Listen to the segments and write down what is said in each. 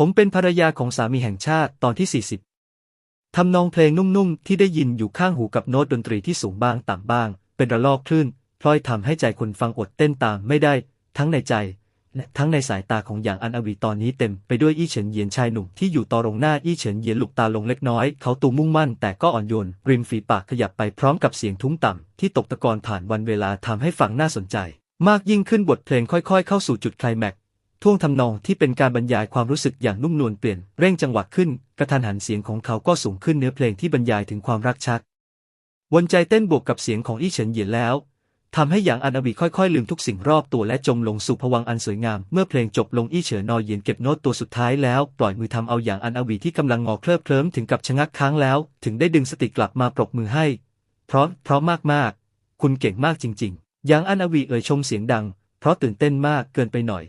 ผมเป็นภรรยาของสามีแห่งชาติตอนที่ 40 ทำนองเพลงนุ่มๆ ที่ได้ยินอยู่ข้างหูกับโน้ตดนตรีที่สูงบ้างต่ำบ้าง เป็นระลอกคลื่นพลอยทำให้ใจคนฟังอดเต้นตามไม่ได้ ทั้งในใจ และทั้งในสายตาของหยางอันอวีตอนนี้เต็มไปด้วยอี้เฉินเยียนชายหนุ่มที่อยู่ต่อรงหน้าอี้เฉินเยียนหลุกตาลงเล็กน้อย เขาตูมุ่งมั่นแต่ก็อ่อนโยน ริมฝีปากขยับไปพร้อมกับเสียงทุ้มต่ำที่ตกตะกอนผ่านวันเวลาทำให้ฟังน่าสนใจ มากยิ่งขึ้นบทเพลงค่อย ๆ เข้าสู่จุดไคลแม็ก ท่วงทำนองที่เป็นการบรรยายความรู้สึกอย่างนุ่มนวลเปลี่ยนเร่งจังหวะขึ้นกระทันหันเสียงของเขาก็สูงขึ้นเนื้อเพลงที่บรรยายถึงความรักชัก วนใจเต้นบวกกับเสียงของอี้เฉินเหยียนแล้วทำให้หยางอันอวีค่อยๆลืมทุกสิ่งรอบตัวและจมลงสู่ภวังอันสวยงาม เมื่อเพลงจบลงอี้เฉินนอยเยียนเก็บโน้ตตัวสุดท้ายแล้วปล่อยมือทำเอาหยางอันอวีที่กำลังงอเคลิบเคลิ้มถึงกับชะงักค้างแล้ว ถึงได้ดึงสติกลับมาปรบมือให้ พราะเพราะมากๆ คุณเก่งมากจริงๆหยางอันอวีเอ่ยชมเสียงดัง เพราะตื่นเต้นมากเกินไปหน่อย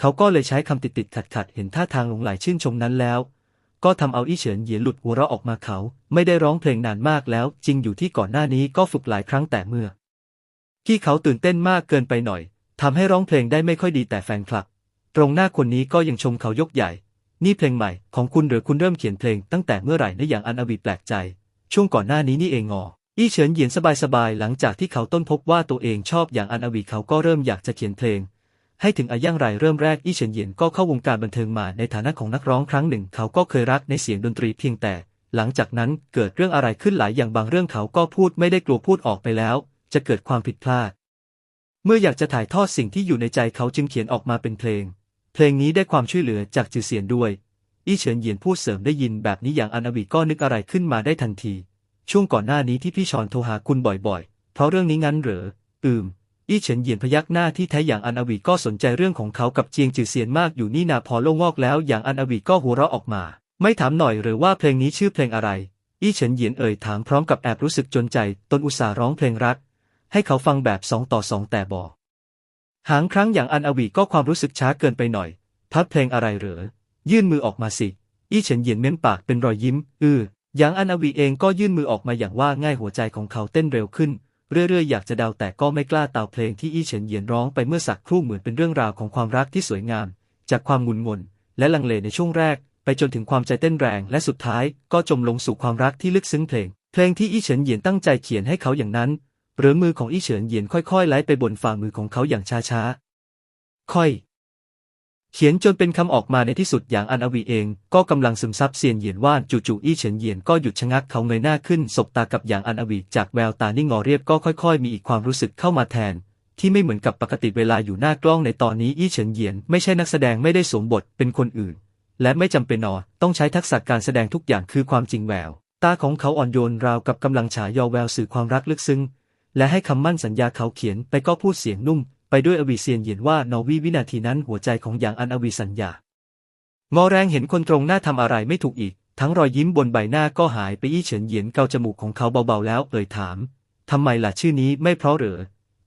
เขาก็เลยใช้คำติดติดขัดขัดเห็นท่าทางหลงไหลชื่นชมนั้นแล้ว ก็ทำเอาอี้เฉินเหยียนหลุดหัวเราะออกมาเขา ไม่ได้ร้องเพลงนานมากแล้ว จริงอยู่ที่ก่อนหน้านี้ก็ฝึกหลายครั้งแต่เมื่อ ที่เขาตื่นเต้นมากเกินไปหน่อยทำให้ร้องเพลงได้ไม่ค่อยดีแต่แฟนคลับ ตรงหน้าคนนี้ก็ยังชมเขายกใหญ่ นี่เพลงใหม่ ของคุณหรือคุณเริ่มเขียนเพลงตั้งแต่เมื่อไหร่นะอย่างอันอวีแปลกใจ ช่วงก่อนหน้านี้นี่เองงออี้เฉินเหยียนสบายๆหลังจากที่เขาต้นพบว่าตัวเองชอบอย่างอันอวีเขาก็เริ่มอยากจะเขียนเพลง ให้ถึงอาย่างไรเริ่มแรกอี้เฉินเหยียนก็เข้าวงการบันเทิงมาในฐานะของนักร้องครั้งหนึ่ง เขาก็เคยรักในเสียงดนตรีเพียงแต่ หลังจากนั้นเกิดเรื่องอะไรขึ้นหลายอย่างบางเรื่องเขาก็พูดไม่ได้กลัวพูดออกไปแล้ว จะเกิดความผิดพลาด เมื่ออยากจะถ่ายทอดสิ่งที่อยู่ในใจเขาจึงเขียนออกมาเป็นเพลง เพลงนี้ได้ความช่วยเหลือจากจือเสียนด้วยอี้เฉินเหยียนพูดเสริมได้ยินแบบนี้อย่างอันอวีก็นึกอะไรขึ้นมาได้ทันที ช่วงก่อนหน้านี้ที่พี่ชอนโทรหาคุณบ่อยๆ เพราะเรื่องนี้งั้นเหรออืม อี้เฉินเหยียนพยักหน้าที่แท้อย่างอันอวีก็สนใจเรื่องของเขากับเจียงจือเซียนมากอยู่นี่นาพอโล่งอกแล้วอย่างอันอวีก็หัวเราะออกมา ไม่ถามหน่อยหรือว่าเพลงนี้ชื่อเพลงอะไร อี้เฉินเหยียนเอ่ยถามพร้อมกับแอบรู้สึกจนใจ ตนอุตส่าห์ร้องเพลงรัก ให้เขาฟังแบบสองต่อสองแต่บอก หางครั้งอย่างอันอวีก็ความรู้สึกช้าเกินไปหน่อย พัดเพลงอะไรเหรอ ยื่นมือออกมาสิ อี้เฉินเหยียนเม้มปากเป็นรอยยิ้ม อือหยางอันอวีเองก็ยื่นมือออกมาอย่างว่าง่ายหัวใจของเขาเต้นเร็วขึ้น เรื่อยๆอยากจะเดาแต่ก็ไม่กล้าเตาเพลงที่อี้เฉินเยียนร้องไปเมื่อสักครู่เหมือนเป็นเรื่องราวของความรักที่สวยงาม จากความงุนงนและลังเลในช่วงแรก ไปจนถึงความใจเต้นแรงและสุดท้ายก็จมลงสู่ความรักที่ลึกซึ้งเพลง เพลงที่อี้เฉินเยียนตั้งใจเขียนให้เขาอย่างนั้น หรือมือของอี้เฉินเยียนค่อยๆไหลไปบนฝ่ามือของเขาอย่างช้าๆ ค่อย เขียนจนเป็นคำออกมาในที่สุดอย่างอันอวีเอง ก็กำลังซึมซับเซียนเหยียนว่านจู่ๆอี้เฉินเหยียนก็หยุดชะงักเขาเงยหน้าขึ้นสบตากับอย่างอันอวีจากแววตานิ่งงอเรียบก็ค่อยๆ มีอีกความรู้สึกเข้ามาแทน ที่ไม่เหมือนกับปกติเวลาอยู่หน้ากล้องในตอนนี้อี้เฉินเหยียนไม่ใช่นักแสดงไม่ได้สวมบทเป็นคนอื่น และไม่จำเป็นนอต้องใช้ทักษะการแสดงทุกอย่างคือความจริงแวว ตาของเขาอ่อนโยนราวกับกำลังฉายอแววสื่อความรักลึกซึ้งและให้คำมั่นสัญญาเขาเขียนไปก็พูดเสียงนุ่ม ไปด้วยอวีเซียนเหยียนว่านอวีวินาทีนั้นหัวใจของหยางอันอวีสัญญางอแรงเห็นคนตรงหน้าทำอะไรไม่ถูกอีก ทั้งรอยยิ้มบนใบหน้าก็หายไปอี้เฉินเหยียนเกาจมูกของเขาเบาๆแล้วเอ่ยถามทำไมล่ะชื่อนี้ไม่เพราะเหรอ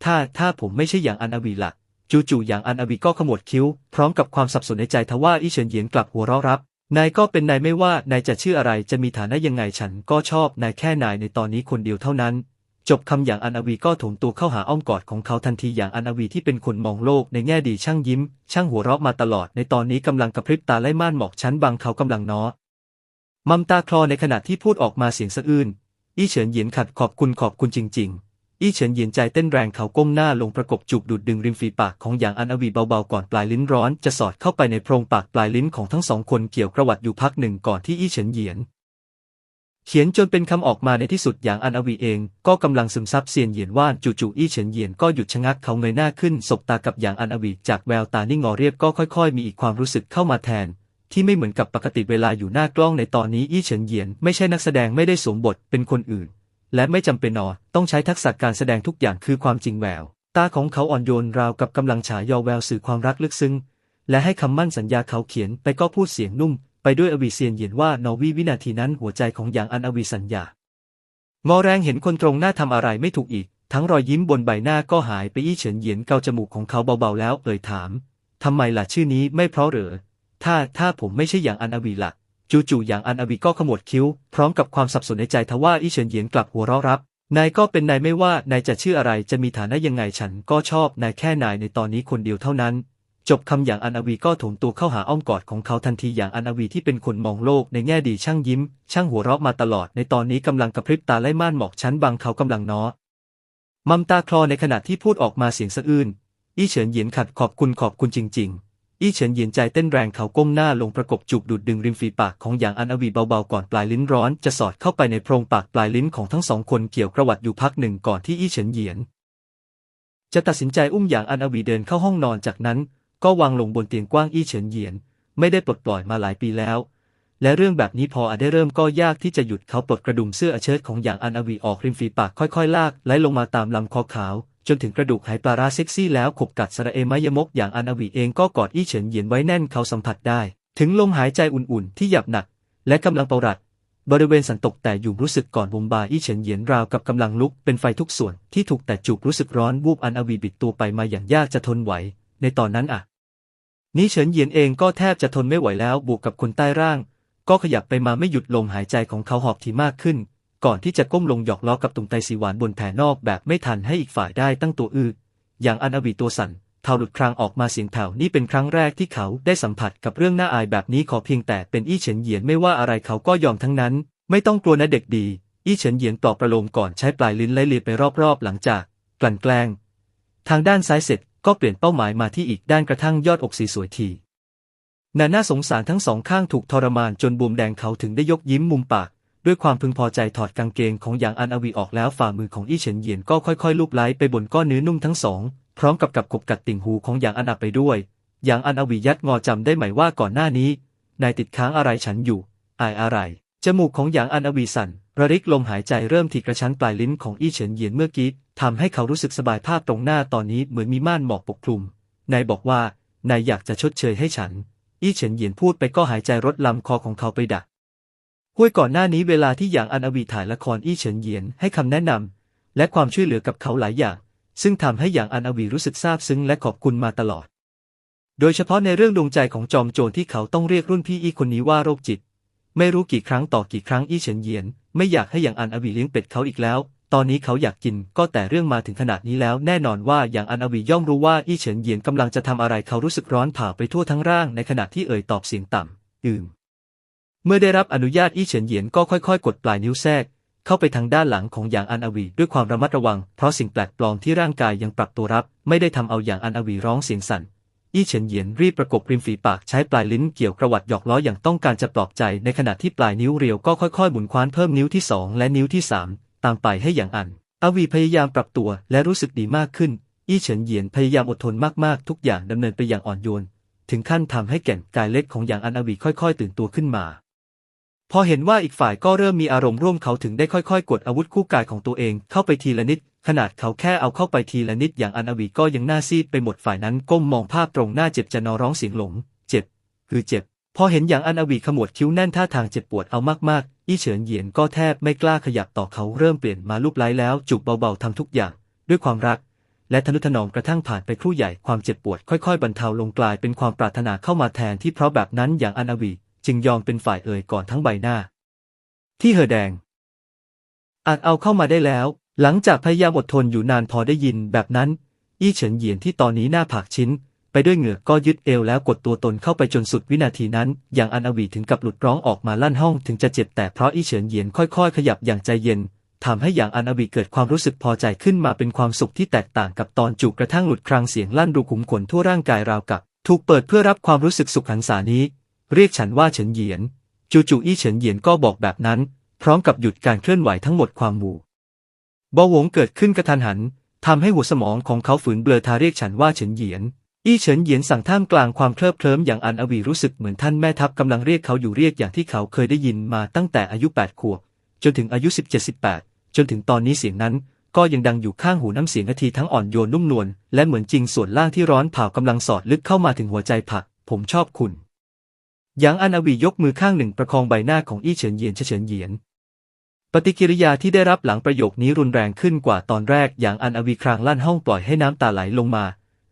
ถ้าถ้าผมไม่ใช่อย่างอันอวีล่ะจู่ๆอย่างอันอวีก็ขมวดคิ้ว พร้อมกับความสับสนในใจทว่าอี้เฉินเหยียนกลับหัวเราะรับนายก็เป็นนายไม่ว่านายจะชื่ออะไรจะมีฐานะยังไงฉันก็ชอบนายแค่นายในตอนนี้คนเดียวเท่านั้น จบคำอย่างอันอวีก็โถมตัวเข้าหาอ้อมกอดของเขาทันทีอย่างอันอวีที่เป็นคนมองโลกในแง่ดีช่างยิ้ม ช่างหัวเราะมาตลอดในตอนนี้กำลังกระพริบตาไล่ม่านหมอกชั้นบางเขากำลังน้อมัมตาคลอในขณะที่พูดออกมาเสียงสะอื้นอี้เฉินเหยียนขัดขอบคุณขอบคุณจริง ๆ อี้เฉินเหยียนใจเต้นแรงเขาก้มหน้าลงประกบจูบดูดดึงริมฝีปากของอย่างอันอวีเบาๆก่อนปลายลิ้นร้อนจะสอดเข้าไปในโพรงปากปลายลิ้นของทั้งสองคนเกี่ยวกระวัดอยู่พักหนึ่งก่อนที่อี้เฉินเหยียน เขียนจนเป็นคำออกมาในที่สุดอย่างอันอวีเอง ก็กำลังซึมซับเซียนเหยียนว่านจู่ๆอี้เฉินเหยียนก็หยุดชะงักเขาเงยหน้าขึ้นสบตากับอย่างอันอวีจากแววตานิ่งงอเรียบก็ค่อยๆ มีอีกความรู้สึกเข้ามาแทน ที่ไม่เหมือนกับปกติเวลาอยู่หน้ากล้องในตอนนี้อี้เฉินเหยียนไม่ใช่นักแสดงไม่ได้สวมบทเป็นคนอื่น และไม่จำเป็นนอต้องใช้ทักษะการแสดงทุกอย่างคือความจริงแวว ตาของเขาอ่อนโยนราวกับกำลังฉายอแววสื่อความรักลึกซึ้งและให้คำมั่นสัญญาเขาเขียนไปก็พูดเสียงนุ่ม ไปด้วยอวีเซียนเหยียนว่านอวีวินาทีนั้นหัวใจของอย่างอันอวีสัญญางอแรงเห็นคนตรงหน้าทำอะไรไม่ถูกอีก ทั้งรอยยิ้มบนใบหน้าก็หายไปอี้เฉินเหยียนเกาจมูกของเขาเบาๆแล้วเอ่ยถามทำไมล่ะชื่อนี้ไม่เพราะเหรอถ้าถ้าผมไม่ใช่อย่างอันอวีล่ะจู่ๆอย่างอันอวีก็ขมวดคิ้ว พร้อมกับความสับสนในใจทว่าอี้เฉินเหยียนกลับหัวเราะรับนายก็เป็นนายไม่ว่านายจะชื่ออะไรจะมีฐานะยังไงฉันก็ชอบนายแค่นายในตอนนี้คนเดียวเท่านั้น จบคำอย่างอันอวีก็โถมตัวเข้าหาอ้อมกอดของเขาทันทีอย่างอันอวีที่เป็นคนมองโลกในแง่ดีช่างยิ้ม ช่างหัวเราะมาตลอดในตอนนี้กำลังกระพริบตาไล่ม่านหมอกชั้นบางเขากำลังน้อมัมตาคลอในขณะที่พูดออกมาเสียงสะอื้นอี้เฉินเหยียนขัดขอบคุณขอบคุณจริง ๆ อี้เฉินเหยียนใจเต้นแรงเขาก้มหน้าลงประกบจูบดูดดึงริมฝีปากของหยางอันอวีเบาๆก่อนปลายลิ้นร้อน จะสอดเข้าไปในโพรงปากปลายลิ้นของทั้งสองคนเกี่ยวกระวัดอยู่พักหนึ่งก่อนที่อี้เฉินเหยียนจะตัดสินใจอุ้มหยางอันอวีเดินเข้าห้องนอนจากนั้น ก็วางลงบนเตียงกว้างอี้เฉินเหยียน ไม่ได้ปลดปล่อยมาหลายปีแล้ว และเรื่องแบบนี้พออาจได้เริ่มก็ยากที่จะหยุดเขาปลดกระดุมเสื้ออเชิ้ตของหยางอันอวีออกริมฝีปากค่อยๆ ลากไหลลงมาตามลำคอขาว จนถึงกระดูกหายปลาร้าเซ็กซี่แล้วขบกัดสระเอมายมกอย่างอันอวีเองก็กอดอี้เฉินเหยียนไว้แน่นเขาสัมผัสได้ ถึงลมหายใจอุ่นๆ ที่หยับหนัก และกำลังเป่ารัดบริเวณสันตกแต่อยู่รู้สึกก่อนบุมบาอี้เฉินเหยียนราวกับกำลังลุกเป็นไฟทุกส่วนที่ถูกแต่จูบรู้สึกร้อนวูบอันอวีบิดตัวไปมาอย่างยากจะทนไหว ในตอนนั้นอะ นี่เฉินเยียนเองก็แทบจะทนไม่ไหวแล้วบวกกับคนใต้ร่าง ก็ขยับไปมาไม่หยุดลมหายใจของเขาหอบถี่มากขึ้น ก่อนที่จะก้มลงหยอกล้อกับตุงไตสีหวานบนแผ่นอกแบบไม่ทันให้อีกฝ่ายได้ตั้งตัวอืดอย่างอันอวีตัวสั่นเทาหลุดครางออกมาเสียงแผ่วนี่เป็นครั้งแรกที่เขาได้สัมผัสกับเรื่องน่าอายแบบนี้ขอเพียงแต่เป็นอี้เฉินเหยียนไม่ว่าอะไรเขาก็ยอมทั้งนั้น ไม่ต้องกลัวนะเด็กดี อี้เฉินเหยียนปลอบประโลมก่อนใช้ปลายลิ้นไล่เลียไปรอบๆ หลังจาก กลั่นแกล้ง ทางด้านซ้ายเสร็จ ก็เปลี่ยนเป้าหมายมาที่อีกด้านกระทั่งยอดอกสีสวยทีนาน่าสงสารทั้งสองข้างถูกทรมานจนบวมแดงเขาถึงได้ยกยิ้มมุมปาก ด้วยความพึงพอใจถอดกางเกงของหยางอันอวีออกแล้วฝ่ามือของอี้เฉินเหยียนก็ค่อยๆ ลูบไล้ไปบนก้อนเนื้อนุ่มทั้งสอง พร้อมกับกับกบกัดติ่งหูของหยางอันอับไปด้วยหยางอันอวียัดงอจำได้ไหมว่าก่อนหน้านี้นายติดค้างอะไรฉันอยู่ อายอะไรจมูกของหยางอันอวีสั่น ระริกลมหายใจเริ่มถีกระชั้นปลายลิ้นของอี้เฉินเหยียนเมื่อกี้ทำให้เขารู้สึกสบายภาพตรงหน้าตอนนี้เหมือนมีม่านหมอกปกคลุม นายบอกว่านายอยากจะชดเชยให้ฉัน อี้เฉินเหยียนพูดไปก็หายใจรดลำคอของเขาไปดักห้วยก่อนหน้านี้เวลาที่หยางอันอวีถ่ายละครอี้เฉินเหยียนให้คำแนะนำและความช่วยเหลือกับเขาหลายอย่าง ซึ่งทำให้หยางอันอวีรู้สึกซาบซึ้งและขอบคุณมาตลอด โดยเฉพาะในเรื่องดวงใจของจอมโจรที่เขาต้องเรียกรุ่นพี่อี้คนนี้ว่าโรคจิต ไม่รู้กี่ครั้งต่อกี่ครั้งอี้เฉินเยียน ไม่อยากให้หยางอันอวีเลี้ยงเป็ดเขาอีกแล้ว ตอนนี้เขาอยากกินก็แต่เรื่องมาถึงขนาดนี้แล้ว แน่นอนว่าอย่างอันอวีย่อมรู้ว่าอี้เฉินเยียนกำลังจะทำอะไรเขารู้สึกร้อนเผาไปทั่วทั้งร่างในขณะที่เอ่ยตอบเสียงต่ำอืมเมื่อได้รับอนุญาตอี้เฉินเยียนก็ค่อยๆ กดปลายนิ้วแทรก เข้าไปทางด้านหลังของหยางอันอวีด้วยความระมัดระวัง เพราะสิ่งแปลกปลอมที่ร่างกายยังปรับตัวรับ ไม่ได้ทำเอาหยางอันอวีร้องเสียงสั่น อี้เฉินเหยียนรีบประกบริมฝีปากใช้ปลายลิ้นเกี่ยวกระวัดหยอกล้ออย่างต้องการจะปลอบใจ ในขณะที่ปลายนิ้วเรียวก็ค่อยๆหมุนคว้านเพิ่มนิ้วที่สองและนิ้วที่สามตามไปให้อย่างอันอวีพยายามปรับตัวและรู้สึกดีมากขึ้น อี้เฉินเหยียนพยายามอดทนมากๆ ทุกอย่างดำเนินไปอย่างอ่อนโยน ถึงขั้นทำให้แก่นกายเล็กของอย่างอันอวีค่อย ๆ ตื่นตัวขึ้นมา พอเห็นว่าอีกฝ่ายก็เริ่มมีอารมณ์ร่วมเขาถึงได้ค่อยๆ กดอาวุธคู่กายของตัวเองเข้าไปทีละนิด ขนาดเขาแค่เอาเข้าไปทีละนิดอย่างอันอวีก็ยังหน้าซีดไปหมดฝ่ายนั้นก้มมองภาพตรงหน้าเจ็บจะนอร้องเสียงหลง เจ็บ คือเจ็บ พอเห็นอย่างอันอวีขมวดคิ้วแน่นท่าทางเจ็บปวดเอามากๆ อี้เฉินเหยียนก็แทบไม่กล้าขยับต่อเขาเริ่มเปลี่ยนมาลูบไล้แล้วจูบเบาๆทำทุกอย่าง ด้วยความรัก และทนุถนอมกระทั่งผ่านไปครู่ใหญ่ความเจ็บปวดค่อยๆ บรรเทาลงกลายเป็นความปรารถนาเข้ามาแทนที่เพราะแบบนั้นอย่างอันอวี จึงยอมเป็นฝ่ายเอ่ยก่อนทั้งใบหน้า ที่เหอแดง อาจเอาเข้ามาได้แล้ว หลังจากพยายามอดทนอยู่นานพอได้ยินแบบนั้น อี้เฉินเหยียนที่ตอนนี้หน้าผากชิ้น ไปด้วยเหงื่อก็ยึดเอวแล้วกดตัวตนเข้าไปจนสุดวินาทีนั้น อย่างอันอวีถึงกับหลุดร้องออกมาลั่นห้องถึงจะเจ็บแต่เพราะอี้เฉินเหยียนค่อยๆ ขยับอย่างใจเย็นทำให้อย่างอันอวีเกิดความรู้สึกพอใจขึ้นมาเป็นความสุขที่แตกต่างกับตอนจูบกระทั่งหลุดครางเสียงลั่นรูขุมขนทั่วร่างกายราวกับ ถูกเปิดเพื่อรับความรู้สึกสุขหันษานี้ เรียกฉันว่าเฉินเหยียน จู่ๆอี้เฉินเหยียนก็บอกแบบนั้น พร้อมกับหยุดการเคลื่อนไหวทั้งหมดความหมู่เบาหวงเกิดขึ้นกระทันหันทำให้หัวสมองของเขาฝืนเบลอทาเรียกฉันว่าเฉินเหยียน อี้เฉินเหยียนสั่งท่ามกลางความเคลิบเคลิ้มอย่างอันอวีรู้สึกเหมือนท่านแม่ทัพกำลังเรียกเขาอยู่เรียกอย่างที่เขาเคยได้ยินมาตั้งแต่อายุแปดขวบจนถึงอายุสิบเจ็ดสิบแปดจนถึงตอนนี้เสียงนั้น ก็ยังดังอยู่ข้างหูน้ำเสียงนาทีทั้งอ่อนโยนนุ่มนวลและเหมือนจริงส่วนล่างที่ร้อนเผากำลังสอดลึกเข้ามาถึงหัวใจผัก ผมชอบคุณ หยางอันอวียกมือข้างหนึ่งประคองใบหน้าของอี้เฉินเหยียนเฉินเหยียน ปฏิกิริยาที่ได้รับหลังประโยคนี้รุนแรงขึ้นกว่าตอนแรกอย่างอันอวีครางลั่นห้องปล่อยให้น้ำตาไหลลงมา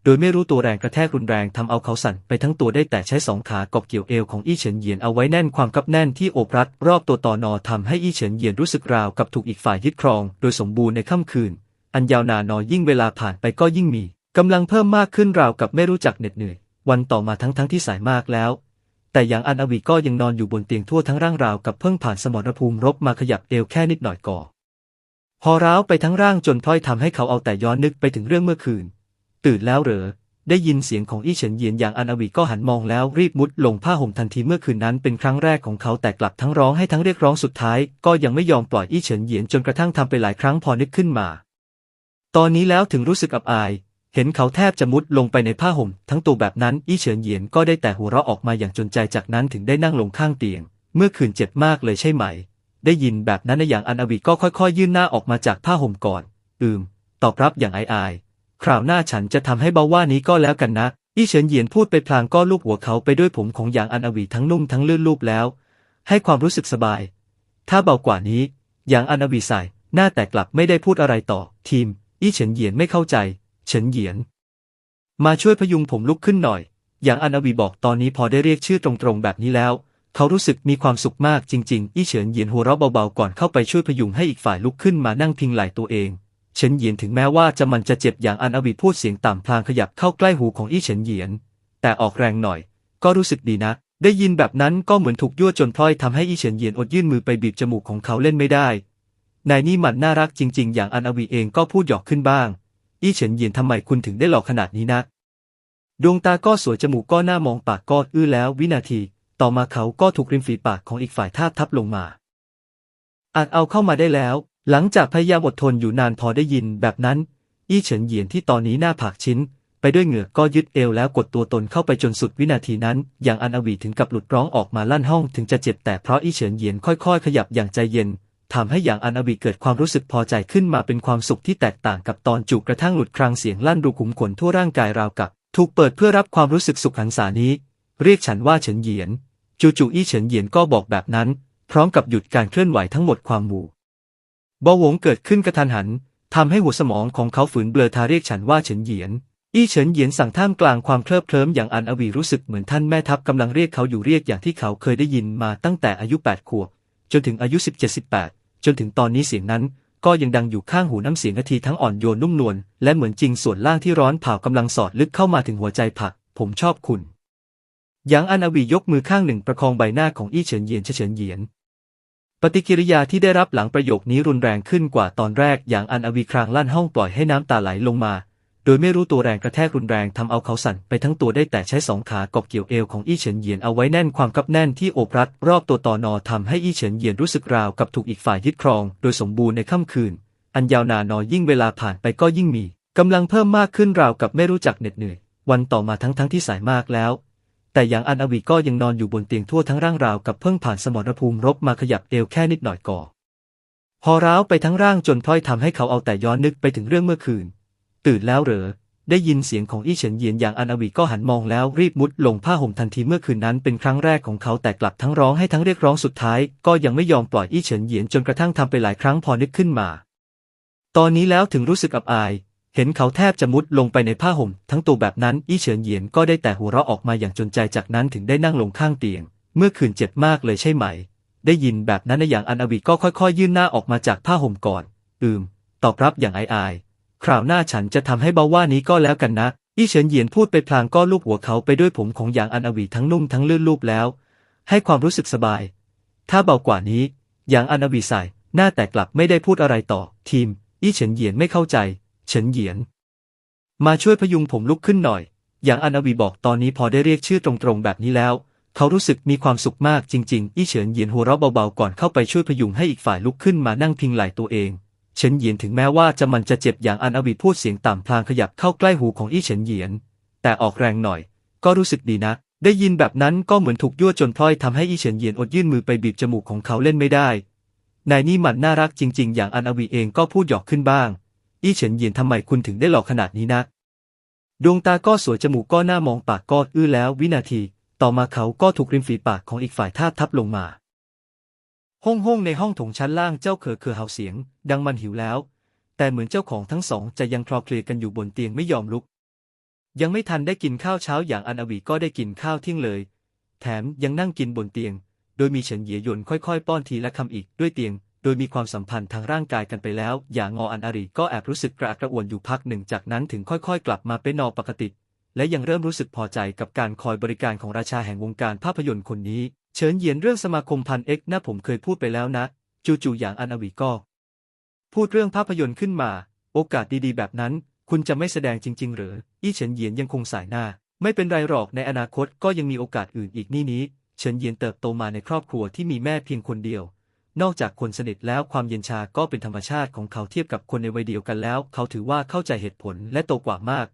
โดยไม่รู้ตัวแรงกระแทกรุนแรงทำเอาเขาสั่นไปทั้งตัวได้แต่ใช้สองขากอบเกี่ยวเอวของอี้เฉินเหยียนเอาไว้แน่นความกับแน่นที่โอบรัดรอบตัวต่อนอทำให้อี้เฉินเหยียนรู้สึกราวกับถูกอีกฝ่ายยึดครอง โดยสมบูรณ์ในค่ำคืน อันยาวนานนอยิ่งเวลาผ่านไปก็ยิ่งมีกำลังเพิ่มมากขึ้นราวกับไม่รู้จักเหน็ดเหนื่อย วันต่อมาทั้งทั้งที่สายมากแล้ว แต่อย่างอันอวีก็ยังนอนอยู่บนเตียงทั่วทั้งร่างราวกับเพิ่งผ่านสมรภูมิรบมาขยับเอวแค่นิดหน่อยก่อ พอร้าวไปทั้งร่างจนพลอยทำให้เขาเอาแต่ย้อนนึกไปถึงเรื่องเมื่อคืน ตื่นแล้วเหรอ ได้ยินเสียงของอี้เฉินเยียนอย่างอันอวีก็หันมองแล้วรีบมุดลงผ้าห่มทันทีเมื่อคืนนั้นเป็นครั้งแรกของเขาแต่กลับทั้งร้องให้ทั้งเรียกร้องสุดท้าย ก็ยังไม่ยอมปล่อยอี้เฉินเยียนจนกระทั่งทำไปหลายครั้งพอนึกขึ้นมา ตอนนี้แล้วถึงรู้สึกอับอาย เห็นเขาแทบจะมุดลงไปในผ้าห่ม ทั้งตัวแบบนั้นอี้เฉินเยียนก็ได้แต่หัวเราะออกมาอย่างจนใจจากนั้นถึงได้นั่งลงข้างเตียง เมื่อคืนเจ็บมากเลยใช่ไหม ได้ยินแบบนั้นในอย่างอันอวีก็ค่อยๆ ยื่นหน้าออกมาจากผ้าห่มก่อน อืม ตอบรับอย่างอายๆคราวหน้าฉันจะทำให้เบาว่านี้ก็แล้วกันนะอี้เฉินเยียนพูดไปพลางก็ลูบหัวเขาไปด้วยผมของอย่างอันอวีทั้งนุ่มทั้งลื่นลูบแล้ว ให้ความรู้สึกสบาย ถ้าเบากว่านี้ อย่างอันอวีใส่หน้าแต่กลับไม่ได้พูดอะไรต่อ ทีมอี้เฉินเยียนไม่เข้าใจ เฉินเยียน มาช่วยพยุงผมลุกขึ้นหน่อย อย่างอันอวีบอกตอนนี้พอได้เรียกชื่อตรงๆแบบนี้แล้ว เขารู้สึกมีความสุขมากจริงๆ อี้เฉินเยียนหัวเราะเบาๆก่อนเข้าไปช่วยพยุงให้อีกฝ่ายลุกขึ้นมานั่งพิงไหล่ตัวเอง เฉินเยียนถึงแม้ว่าจะมันจะเจ็บอย่างอันอวีพูดเสียงต่ำพลางขยับเข้าใกล้หูของอี้เฉินเยียน แต่ออกแรงหน่อย ก็รู้สึกดีนะได้ยินแบบนั้นก็เหมือนถูกยั่วจนพลอยทำให้อี้เฉินเยียนอดยื่นมือไปบีบจมูกของเขาเล่นไม่ได้ นายนี่มันน่ารักจริง ๆ อย่างอันอวีเองก็พูดหยอกขึ้นบ้าง อี้เฉินเยียนทำไมคุณถึงได้หลอกขนาดนี้นะ ดวงตาก็สวยจมูกก็หน่ามองปากก็อื้อแล้ววินาที ต่อมาเขาก็ถูกริมฝีปากของอีกฝ่ายทาบทับลงมา อาจเอาเข้ามาได้แล้ว หลังจากพยายามอดทนอยู่นานพอได้ยินแบบนั้น อี้เฉินเยียนที่ตอนนี้หน้าผากชิ้น ไปด้วยเหงือกก็ยึดเอวแล้วกดตัวตนเข้าไปจนสุดวินาทีนั้น อย่างอันอวีถึงกับหลุดร้องออกมาลั่นห้องถึงจะเจ็บแต่เพราะอี้เฉินเยียนค่อยๆ ขยับอย่างใจเย็น ทำให้อย่างอันอวีเกิดความรู้สึกพอใจขึ้นมาเป็นความสุขที่แตกต่างกับตอนจูบกระทั่งหลุดครางเสียงลั่นรูขุมขนทั่วร่างกายราวกับ ถูกเปิดเพื่อรับความรู้สึกสุขหันษานี้ เรียกฉันว่าเฉินเหยียน จู่ๆอี้เฉินเหยียนก็บอกแบบนั้น พร้อมกับหยุดการเคลื่อนไหวทั้งหมดความหมู่เบาหวงเกิดขึ้นกระทันหันทำให้หัวสมองของเขาฝืนเบลอทาเรียกฉันว่าเฉินเหยียน อี้เฉินเหยียนสั่งท่ามกลางความเคลิบเคลิ้มอย่างอันอวีรู้สึกเหมือนท่านแม่ทัพกำลังเรียกเขาอยู่เรียกอย่างที่เขาเคยได้ยินมาตั้งแต่อายุแปดขวบจนถึงอายุสิบเจนถึงตอนนี้เสียงนั้น ก็ยังดังอยู่ข้างหูน้ำเสียงนาทีทั้งอ่อนโยนนุ่มนวลและเหมือนจริงส่วนล่างที่ร้อนเผากำลังสอดลึกเข้ามาถึงหัวใจผัก ผมชอบคุณหยางอันอวียกมือข้างหนึ่งประคองใบหน้าของอี้เฉินเยียนเฉินเยียน ปฏิกิริยาที่ได้รับหลังประโยคนี้รุนแรงขึ้นกว่าตอนแรกอย่างอันอวีครางลั่นห้องปล่อยให้น้ำตาไหลลงมา โดยไม่รู้ตัวแรงกระแทกรุนแรงทำเอาเขาสั่นไปทั้งตัวได้แต่ใช้สองขากอบเกี่ยวเอวของอี้เฉินเยียนเอาไว้แน่นความกับแน่นที่โอบรัดรอบตัวต่อนอทำให้อี้เฉินเยียนรู้สึกราวกับถูกอีกฝ่ายยึดครองโดยสมบูรณ์ในค่ำคืน อันยาวนานนอยิ่งเวลาผ่านไปก็ยิ่งมีกำลังเพิ่มมากขึ้นราวกับไม่รู้จักเหน็ดเหนื่อย วันต่อมาทั้งทั้งที่สายมากแล้ว แต่อย่างอันอวีก็ยังนอนอยู่บนเตียงทั่วทั้งร่างราวกับเพิ่งผ่านสมรภูมิรบมาขยับเอวแค่นิดหน่อยก่อพอร้าวไปทั้งร่างจนพลอยทำให้เขาเอาแต่ย้อนนึกไปถึงเรื่องเมื่อคืน ตื่นแล้วเหรอ ได้ยินเสียงของอี้เฉินเยียนอย่างอันอวีก็หันมองแล้วรีบมุดลงผ้าห่มทันทีเมื่อคืนนั้นเป็นครั้งแรกของเขาแต่กลับทั้งร้องให้ทั้งเรียกร้องสุดท้าย ก็ยังไม่ยอมปล่อยอี้เฉินเยียนจนกระทั่งทำไปหลายครั้งพอนึกขึ้นมา ตอนนี้แล้วถึงรู้สึกอับอาย เห็นเขาแทบจะมุดลงไปในผ้าห่ม ทั้งตัวแบบนั้นอี้เฉินเยียนก็ได้แต่หัวเราะออกมาอย่างจนใจจากนั้นถึงได้นั่งลงข้างเตียง เมื่อคืนเจ็บมากเลยใช่ไหม ได้ยินแบบนั้นในอย่างอันอวีก็ค่อยๆ ยื่นหน้าออกมาจากผ้าห่มก่อน อืม ตอบรับอย่างอายๆ คราวหน้าฉันจะทำให้เบาว่านี้ก็แล้วกันนะ อี้เฉินเหยียนพูดไปพลางก็ลูบหัวเขาไปด้วยผมของอย่างอันอวีทั้งนุ่มทั้งลื่นลูบแล้ว ให้ความรู้สึกสบาย ถ้าเบากว่านี้อย่างอันอวีใส่หน้าแต่กลับไม่ได้พูดอะไรต่อ ทีม อี้เฉินเหยียนไม่เข้าใจ เฉินเหยียน มาช่วยพยุงผมลุกขึ้นหน่อย อย่างอันอวีบอกตอนนี้พอได้เรียกชื่อตรงๆแบบนี้แล้ว เขารู้สึกมีความสุขมากจริง ๆ อี้เฉินเหยียนหัวเราะเบาๆก่อนเข้าไปช่วยพยุงให้อีกฝ่ายลุกขึ้นมานั่งพิงไหล่ตัวเอง เฉินเหยียนถึงแม้ว่าจะมันจะเจ็บอย่างอันอวีพูดเสียงต่ำพลางขยับเข้าใกล้หูของอี้เฉินเหยียน แต่ออกแรงหน่อย ก็รู้สึกดีนะ ได้ยินแบบนั้นก็เหมือนถูกยั่วจนพลอยทำให้อี้เฉินเหยียนอดยื่นมือไปบีบจมูกของเขาเล่นไม่ได้ นายนี่มันน่ารักจริง ๆ อย่างอันอวีเองก็พูดหยอกขึ้นบ้าง อี้เฉินเหยียนทำไมคุณถึงได้หลอกขนาดนี้นะดวงตาก็สวยจมูกก็หน่ามองปากก็อื้อแล้ววินาที ต่อมาเขาก็ถูกริมฝีปากของอีกฝ่ายท่าทับลงมา ห้องห้องในห้องถงชั้นล่างเจ้าเขอเขอเห่าเสียง ดังมันหิวแล้ว แต่เหมือนเจ้าของทั้งสองจะยังคลอเคลียกันอยู่บนเตียงไม่ยอมลุก ยังไม่ทันได้กินข้าวเช้าอย่างอันอวีก็ได้กินข้าวเที่ยงเลย แถมยังนั่งกินบนเตียง โดยมีเฉินเหยียหยวนค่อยๆ ป้อนทีละคำอีกด้วยเตียง โดยมีความสัมพันธ์ทางร่างกายกันไปแล้ว อย่างงออันอารีก็แอบรู้สึกกระอักกระอ่วนอยู่พักหนึ่งจากนั้นถึงค่อยๆ กลับมาเป็นนอปกติ และยังเริ่มรู้สึกพอใจกับการคอยบริการของราชาแห่งวงการภาพยนตร์คนนี้ เฉินเหยียนเรื่องสมาคมพันเอ็กนะผมเคยพูดไปแล้วนะ จู่ๆอย่างอันอวีก็ พูดเรื่องภาพยนตร์ขึ้นมา โอกาสดีๆ แบบนั้น คุณจะไม่แสดงจริง ๆ หรือ อี้เฉินเหยียนยังคงสายหน้า ไม่เป็นไรหรอกในอนาคตก็ยังมีโอกาสอื่นอีกนี่นี้ เฉินเหยียนเติบโตมาในครอบครัวที่มีแม่เพียงคนเดียว นอกจากคนสนิทแล้วความเย็นชาก็เป็นธรรมชาติของเขาเทียบกับคนในวัยเดียวกันแล้ว เขาถือว่าเข้าใจเหตุผลและโตกว่ามาก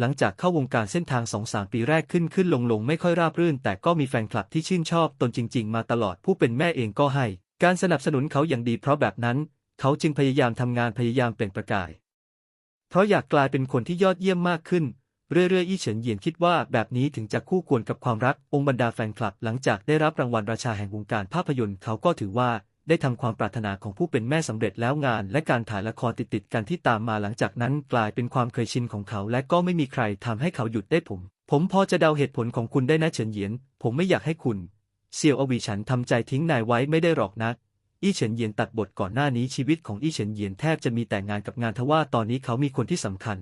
หลังจากเข้าวงการเส้นทางสองสามปีแรกขึ้นขึ้นลงลงไม่ค่อยราบรื่น แต่ก็มีแฟนคลับที่ชื่นชอบตนจริง ๆ มาตลอดผู้เป็นแม่เองก็ให้ การสนับสนุนเขาอย่างดีเพราะแบบนั้น เขาจึงพยายามทำงานพยายามเปล่งประกาย เพราะอยากกลายเป็นคนที่ยอดเยี่ยมมากขึ้น เรื่อยๆ อี้เฉินเยียนคิดว่าแบบนี้ถึงจะคู่ควรกับความรักองค์บรรดาแฟนคลับ หลังจากได้รับรางวัลราชาแห่งวงการภาพยนตร์เขาก็ถือว่า ได้ทำความปรารถนาของผู้เป็นแม่สำเร็จแล้วงาน และการถ่ายละครติดๆกันที่ตามมาหลังจากนั้นกลายเป็นความเคยชินของเขา และก็ไม่มีใครทำให้เขาหยุดได้ผม ผมพอจะเดาเหตุผลของคุณได้นะเฉินเหยียน ผมไม่อยากให้คุณเซียวอวีฉันทำใจทิ้งนายไว้ไม่ได้หรอกนะอี้เฉินเหยียนตัดบทก่อนหน้านี้ชีวิตของอี้เฉินเหยียนแทบจะมีแต่งานกับงานทว่าตอนนี้เขามีคนที่สำคัญ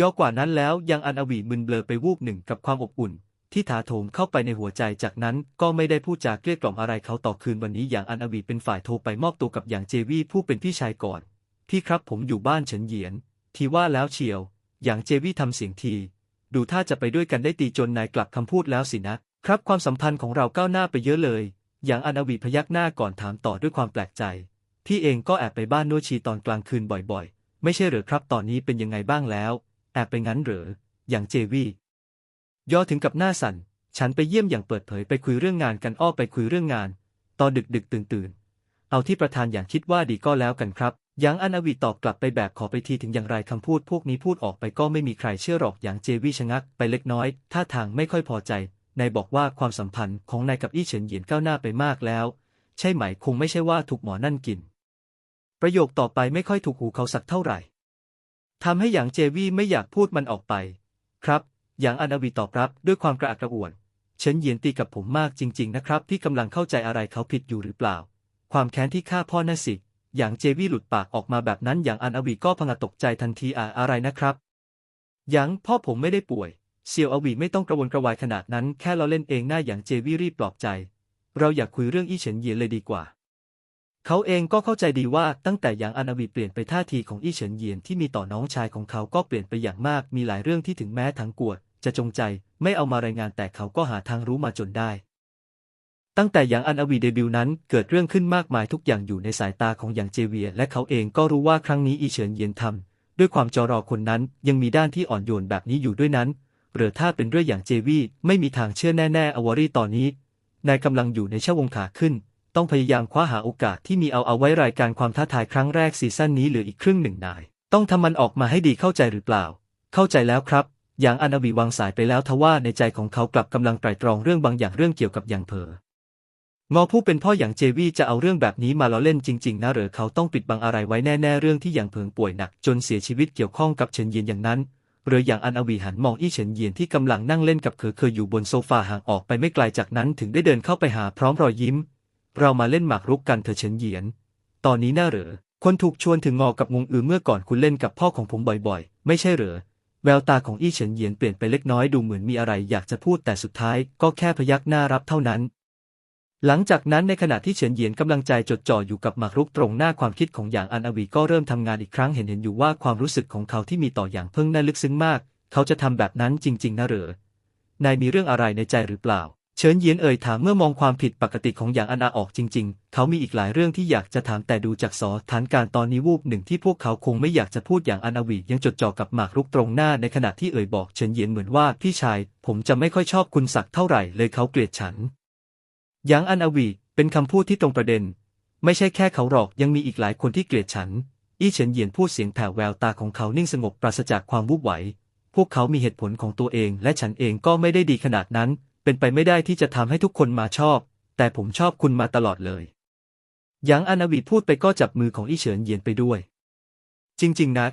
ย่อกว่านั้นแล้วยังอันอวีมึนเบลอไปวูบหนึ่งกับความอบอุ่น ที่ถาโถมเข้าไปในหัวใจจากนั้นก็ไม่ได้พูดจาเกลี้ยกล่อมอะไรเขาต่อคืนวันนี้อย่างอันอวีเป็นฝ่ายโทรไปมอบตัวกับอย่างเจวี่ผู้เป็นพี่ชายก่อน พี่ครับผมอยู่บ้านเฉินเหยียน ทีว่าแล้วเชียว อย่างเจวี่ทำเสียงที ดูถ้าจะไปด้วยกันได้ตีจนนายกลับคำพูดแล้วสินะครับความสัมพันธ์ของเราก้าวหน้าไปเยอะเลย อย่างอันอวีพยักหน้าก่อนถามต่อด้วยความแปลกใจ พี่เองก็แอบไปบ้านโนชีตอนกลางคืนบ่อยๆ ไม่ใช่เหรอครับตอนนี้เป็นยังไงบ้างแล้ว แอบไปงั้นเหรออย่างเจวี่ ย่อถึงกับหน้าสั่น ฉันไปเยี่ยมอย่างเปิดเผยไปคุยเรื่องงานกันอ้อไปคุยเรื่องงาน ตอนดึกดึกตื่นตื่นเอาที่ประธานอย่างคิดว่าดีก็แล้วกันครับ ยังอันอวีตอบกลับไปแบบขอไปทีถึงอย่างไรคำพูดพวกนี้พูดออกไปก็ไม่มีใครเชื่อหรอกอย่างเจวีชะงักไปเล็กน้อยท่าทางไม่ค่อยพอใจ นายบอกว่าความสัมพันธ์ของนายกับอี้เฉินเหยียนก้าวหน้าไปมากแล้ว ใช่ไหมคงไม่ใช่ว่าถูกหมอนั่นกิน ประโยคต่อไปไม่ค่อยถูกหูเขาสักเท่าไหร่ทำให้อย่างเจวีไม่อยากพูดมันออกไป ครับ อย่างอันอวีตอบรับด้วยความกระอักกระอ่วน เฉินเหยียนตีกับผมมากจริง ๆ นะครับ พี่กำลังเข้าใจอะไรเขาผิดอยู่หรือเปล่า ความแค้นที่ฆ่าพ่อน่ะสิ อย่างเจวี่หลุดปากออกมาแบบนั้นอย่างอันอวีก็พงะตกใจทันทีอ่าอะไรนะครับ ยังพ่อผมไม่ได้ป่วยเซียวอวีไม่ต้องกระวนกระวายขนาดนั้นแค่เราเล่นเองหน้าอย่างเจวี่รีบปลอบใจ เราอยากคุยเรื่องอี้เฉินเหยียนเลยดีกว่า เขาเองก็เข้าใจดีว่าตั้งแต่อย่างอันอวีเปลี่ยนไปท่าทีของอี้เฉินเหยียนที่มีต่อน้องชายของเขาก็เปลี่ยนไปอย่างมากมีหลายเรื่องที่ถึงแม้ทั้งกวด จะจงใจไม่เอามารายงานแต่เขาก็หาทางรู้มาจนได้ ตั้งแต่อย่างอันอวีเดบิวนั้นเกิดเรื่องขึ้นมากมายทุกอย่างอยู่ในสายตาของอย่างเจเวีย และเขาเองก็รู้ว่าครั้งนี้อีเฉินเยียนทำด้วยความจอรอคนนั้นยังมีด้านที่อ่อนโยนแบบนี้อยู่ด้วยนั้นหรือถ้าเป็นเรื่องอย่างเจวีไม่มีทางเชื่อแน่ๆอวอรี่ตอนนี้นายกำลังอยู่ในช่วงขาขึ้น ต้องพยายามคว้าหาโอกาสที่มีเอาเอาไว้รายการความท้าทายครั้งแรกซีซั่นนี้เหลืออีกครึ่งหนึ่งนาย ต้องทำมันออกมาให้ดีเข้าใจหรือเปล่า เข้าใจแล้วครับ อย่างอนาวีวางสายไปแล้วทว่าในใจของเขากลับกำลังไตร่ตรองเรื่องบางอย่างเรื่องเกี่ยวกับอย่างเพองอผู้เป็นพ่ออย่างเจวี่จะเอาเรื่องแบบนี้มาล้อเล่นจริง ๆ นะหรือเขาต้องปิดบังอะไรไว้แน่ ๆ เรื่องที่อย่างเพิงป่วยหนัก จนเสียชีวิตเกี่ยวข้องกับเฉินเยียนอย่างนั้น หรืออย่างอันอวีหันมองอี้เฉินเยียนที่กำลังนั่งเล่นกับเคอเคยอยู่บนโซฟาห่างออกไปไม่ไกลจากนั้นถึงได้เดินเข้าไปหาพร้อมรอยยิ้ม เรามาเล่นหมากรุกกันเถอะเฉินเยียน ตอนนี้น่าเหรอคนถูกชวนถึงงอกับงงอือเมื่อก่อนคุณเล่นกับพ่อของผมบ่อย ๆ ไม่ใช่เหรอ แววตาของอี้เฉินเยียนเปลี่ยนไปเล็กน้อยดูเหมือนมีอะไรอยากจะพูดแต่สุดท้ายก็แค่พยักหน้ารับเท่านั้น หลังจากนั้นในขณะที่เฉินเหยียนกำลังใจจดจ่ออยู่กับหมากรุกตรงหน้าความคิดของอย่างอันอวีก็เริ่มทำงานอีกครั้งเห็นเห็นอยู่ว่าความรู้สึกของเขาที่มีต่ออย่างเพิ่งน่าลึกซึ้งมาก เขาจะทำแบบนั้นจริง ๆนะเหรอนายมีเรื่องอะไรในใจหรือเปล่า เฉินเยียนเอ่ยถามเมื่อมองความผิดปกติของอย่างอันอาออกจริง ๆ เขามีอีกหลายเรื่องที่อยากจะถามแต่ดูจากสอฐานการตอนนี้วูบหนึ่งที่พวกเขาคงไม่อยากจะพูดอย่างอันอวียังจดจ่อกับหมากรุกตรงหน้าในขณะที่เอ่ยบอกเฉินเยียนเหมือนว่าพี่ชาย ผมจะไม่ค่อยชอบคุณสักเท่าไหร่เลยเขาเกลียดฉันยังอันอวีเป็นคำพูดที่ตรงประเด็น ไม่ใช่แค่เขาหรอกยังมีอีกหลายคนที่เกลียดฉัน อี้เฉินเยียนพูดเสียงแผ่วแววตาของเขานิ่งสงบปราศจากความวูบไหวพวกเขามีเหตุผลของตัวเองและฉันเองก็ไม่ได้ดีขนาดนั้น เป็นไปไม่ได้ที่จะทำให้ทุกคนมาชอบ แต่ผมชอบคุณมาตลอดเลยหยางอานาวีพูดไปก็จับมือของอี้เฉินเยียนไปด้วย จริง ๆนะ